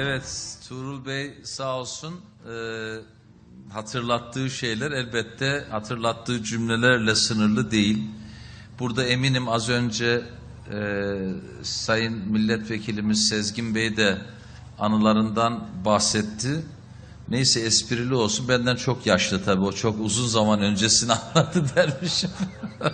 Evet, Tuğrul Bey sağ olsun e, hatırlattığı şeyler elbette hatırlattığı cümlelerle sınırlı değil. Burada eminim az önce e, Sayın Milletvekilimiz Sezgin Bey de anılarından bahsetti. Neyse esprili olsun benden çok yaşlı tabii o çok uzun zaman öncesini anlattı dermişim.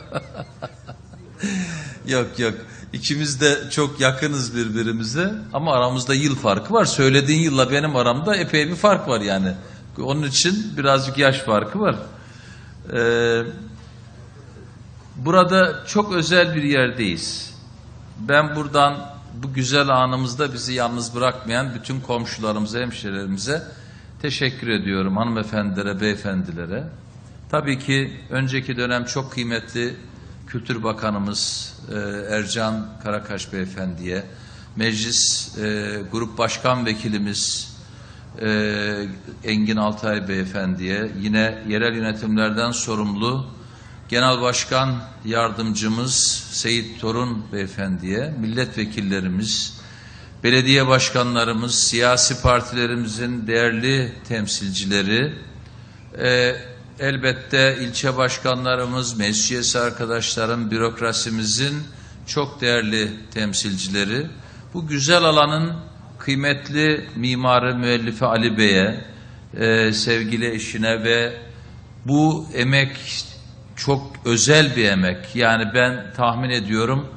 Yok yok. İkimiz de çok yakınız birbirimize ama aramızda yıl farkı var. Söylediğin yılla benim aramda epey bir fark var yani. Onun için birazcık yaş farkı var. Ee, burada çok özel bir yerdeyiz. Ben buradan bu güzel anımızda bizi yalnız bırakmayan bütün komşularımıza, hemşehrilerimize teşekkür ediyorum. Hanımefendilere, beyefendilere. Tabii ki önceki dönem çok kıymetli Kültür Bakanımız e, Ercan Karakaş Beyefendi'ye, Meclis e, Grup Başkan Vekilimiz e, Engin Altay Beyefendi'ye, yine yerel yönetimlerden sorumlu Genel Başkan Yardımcımız Seyit Torun Beyefendi'ye, milletvekillerimiz, belediye başkanlarımız, siyasi partilerimizin değerli temsilcileri, e, elbette ilçe başkanlarımız, meclis arkadaşlarım, bürokrasimizin çok değerli temsilcileri, bu güzel alanın kıymetli mimarı müellifi Ali Bey'e, e, sevgili eşine ve bu emek çok özel bir emek. Yani ben tahmin ediyorum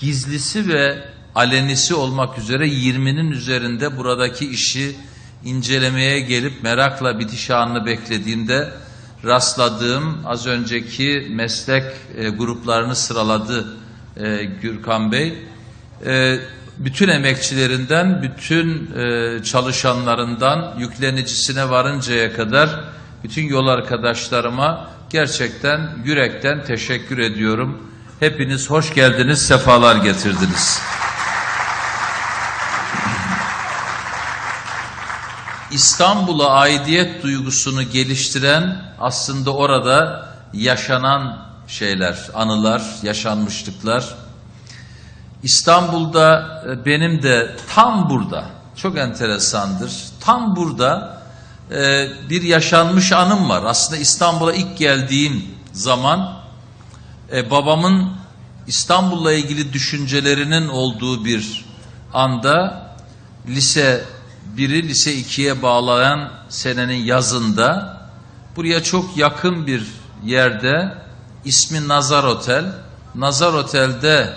gizlisi ve alenisi olmak üzere 20'nin üzerinde buradaki işi incelemeye gelip merakla bitiş anını beklediğimde rastladığım az önceki meslek e, gruplarını sıraladı e, Gürkan Bey. E, bütün emekçilerinden, bütün e, çalışanlarından yüklenicisine varıncaya kadar bütün yol arkadaşlarıma gerçekten yürekten teşekkür ediyorum. Hepiniz hoş geldiniz, sefalar getirdiniz. İstanbul'a aidiyet duygusunu geliştiren aslında orada yaşanan şeyler, anılar, yaşanmışlıklar. İstanbul'da e, benim de tam burada, çok enteresandır, tam burada e, bir yaşanmış anım var. Aslında İstanbul'a ilk geldiğim zaman e, babamın İstanbul'la ilgili düşüncelerinin olduğu bir anda lise 1'i lise 2'ye bağlayan senenin yazında buraya çok yakın bir yerde ismi Nazar Otel. Nazar Otel'de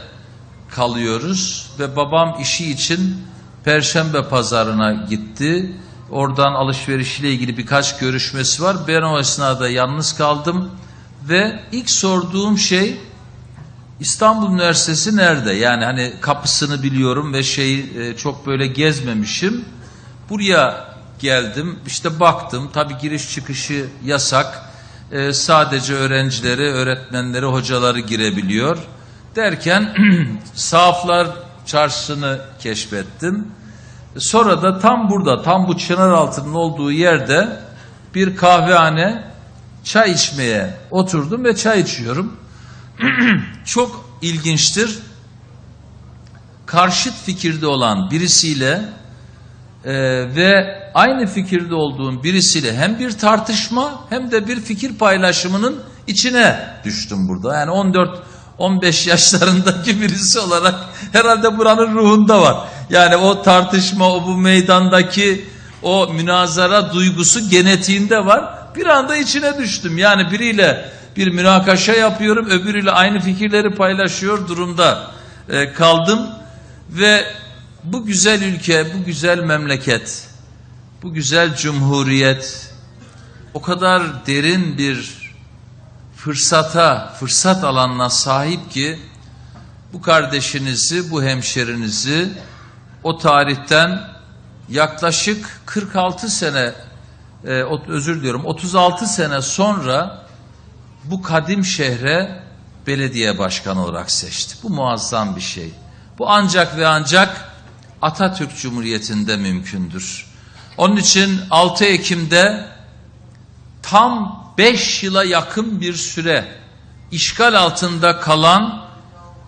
kalıyoruz ve babam işi için Perşembe pazarına gitti. Oradan alışverişiyle ilgili birkaç görüşmesi var. Ben o esnada yalnız kaldım ve ilk sorduğum şey İstanbul Üniversitesi nerede? Yani hani kapısını biliyorum ve şeyi çok böyle gezmemişim. Buraya geldim, işte baktım, tabii giriş çıkışı yasak. Ee, sadece öğrencileri, öğretmenleri, hocaları girebiliyor. Derken Sahaflar Çarşısı'nı keşfettim. Sonra da tam burada, tam bu çınar altının olduğu yerde bir kahvehane çay içmeye oturdum ve çay içiyorum. Çok ilginçtir. Karşıt fikirde olan birisiyle ee, ve aynı fikirde olduğum birisiyle hem bir tartışma hem de bir fikir paylaşımının içine düştüm burada. Yani 14-15 yaşlarındaki birisi olarak herhalde buranın ruhunda var. Yani o tartışma, o bu meydandaki o münazara duygusu genetiğinde var. Bir anda içine düştüm. Yani biriyle bir münakaşa yapıyorum, öbürüyle aynı fikirleri paylaşıyor durumda e, kaldım ve bu güzel ülke, bu güzel memleket, bu güzel cumhuriyet o kadar derin bir fırsata, fırsat alanına sahip ki bu kardeşinizi, bu hemşerinizi o tarihten yaklaşık 46 sene, e, özür diliyorum 36 sene sonra bu kadim şehre belediye başkanı olarak seçti. Bu muazzam bir şey. Bu ancak ve ancak Atatürk Cumhuriyeti'nde mümkündür. Onun için 6 Ekim'de tam 5 yıla yakın bir süre işgal altında kalan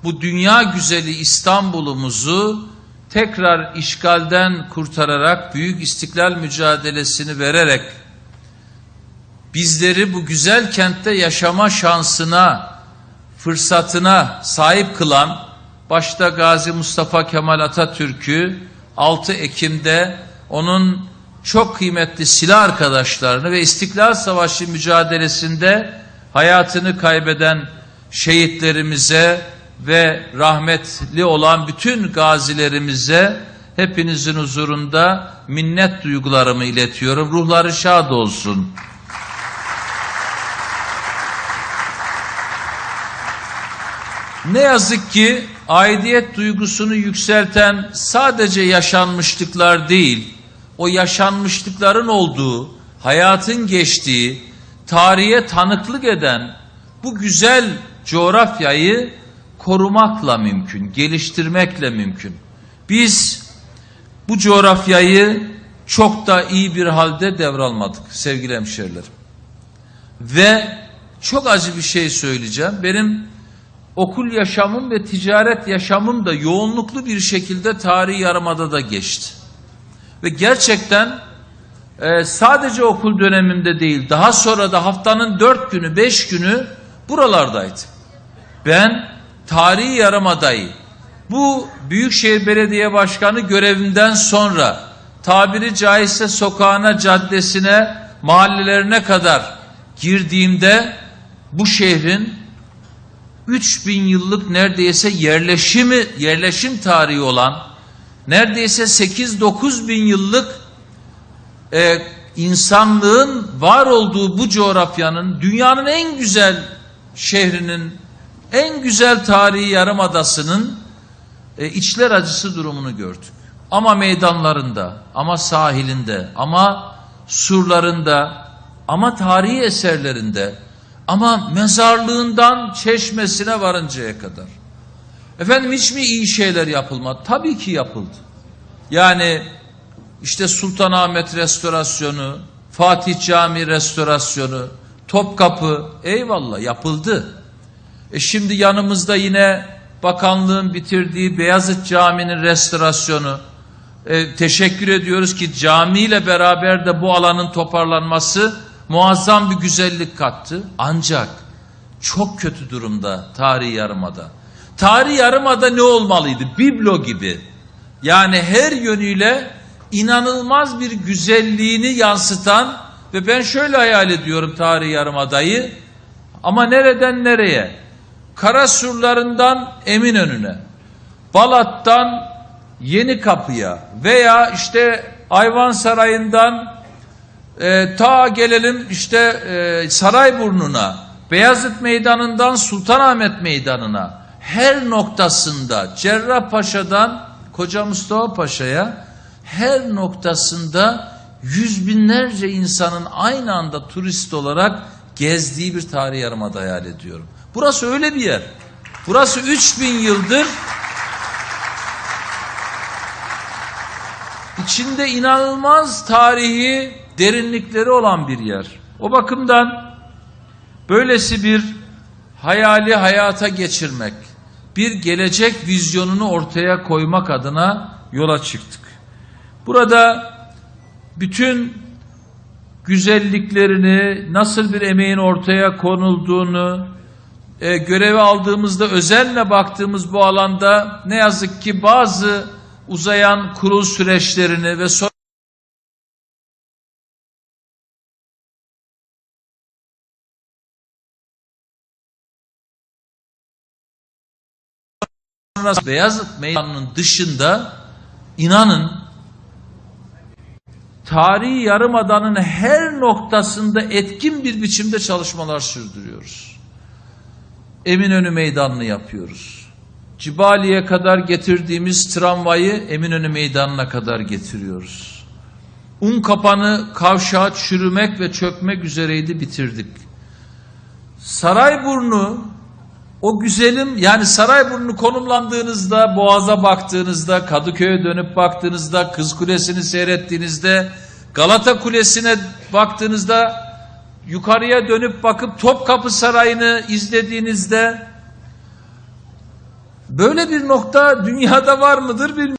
bu dünya güzeli İstanbul'umuzu tekrar işgalden kurtararak büyük istiklal mücadelesini vererek bizleri bu güzel kentte yaşama şansına, fırsatına sahip kılan başta Gazi Mustafa Kemal Atatürk'ü 6 Ekim'de onun çok kıymetli silah arkadaşlarını ve İstiklal Savaşı mücadelesinde hayatını kaybeden şehitlerimize ve rahmetli olan bütün gazilerimize hepinizin huzurunda minnet duygularımı iletiyorum. Ruhları şad olsun. Ne yazık ki aidiyet duygusunu yükselten sadece yaşanmışlıklar değil, o yaşanmışlıkların olduğu, hayatın geçtiği, tarihe tanıklık eden bu güzel coğrafyayı korumakla mümkün, geliştirmekle mümkün. Biz bu coğrafyayı çok da iyi bir halde devralmadık sevgili hemşerilerim. Ve çok acı bir şey söyleyeceğim. Benim okul yaşamım ve ticaret yaşamım da yoğunluklu bir şekilde tarihi yarımada geçti. Ve gerçekten e, sadece okul dönemimde değil, daha sonra da haftanın dört günü, beş günü buralardaydım. Ben tarihi yarımadayı bu Büyükşehir Belediye Başkanı görevimden sonra tabiri caizse sokağına, caddesine, mahallelerine kadar girdiğimde bu şehrin 3000 yıllık neredeyse yerleşimi, yerleşim tarihi olan neredeyse 8-9 bin yıllık e, insanlığın var olduğu bu coğrafyanın dünyanın en güzel şehrinin en güzel tarihi yarımadasının e, içler acısı durumunu gördük. Ama meydanlarında, ama sahilinde, ama surlarında, ama tarihi eserlerinde, ama mezarlığından çeşmesine varıncaya kadar. Efendim hiç mi iyi şeyler yapılmadı? Tabii ki yapıldı. Yani işte Sultanahmet restorasyonu, Fatih Camii restorasyonu, Topkapı eyvallah yapıldı. E şimdi yanımızda yine bakanlığın bitirdiği Beyazıt Camii'nin restorasyonu. E, teşekkür ediyoruz ki camiyle beraber de bu alanın toparlanması muazzam bir güzellik kattı. Ancak çok kötü durumda tarihi yarımada. Tarihi yarımada ne olmalıydı? Biblo gibi. Yani her yönüyle inanılmaz bir güzelliğini yansıtan ve ben şöyle hayal ediyorum tarihi yarımadayı. Ama nereden nereye? Karasurlarından Eminönü'ne, Balat'tan Yeni Kapı'ya veya işte Ayvansarayı'ndan e, ta gelelim işte e, Sarayburnu'na, Beyazıt Meydanı'ndan Sultanahmet Meydanı'na her noktasında Cerrahpaşa'dan Koca Mustafa Paşa'ya her noktasında yüz binlerce insanın aynı anda turist olarak gezdiği bir tarih yarımada hayal ediyorum. Burası öyle bir yer. Burası 3000 yıldır içinde inanılmaz tarihi derinlikleri olan bir yer. O bakımdan böylesi bir hayali hayata geçirmek, bir gelecek vizyonunu ortaya koymak adına yola çıktık. Burada bütün güzelliklerini, nasıl bir emeğin ortaya konulduğunu, e, görevi aldığımızda özenle baktığımız bu alanda ne yazık ki bazı uzayan kurul süreçlerini ve sonra Beyazıt Meydanı'nın dışında inanın tarihi yarımadanın her noktasında etkin bir biçimde çalışmalar sürdürüyoruz. Eminönü Meydanı'nı yapıyoruz. Cibali'ye kadar getirdiğimiz tramvayı Eminönü Meydanı'na kadar getiriyoruz. Un kapanı kavşağı çürümek ve çökmek üzereydi bitirdik. Sarayburnu o güzelim yani Sarayburnu konumlandığınızda, Boğaz'a baktığınızda, Kadıköy'e dönüp baktığınızda, Kız Kulesi'ni seyrettiğinizde, Galata Kulesi'ne baktığınızda, yukarıya dönüp bakıp Topkapı Sarayı'nı izlediğinizde, böyle bir nokta dünyada var mıdır bilmiyorum.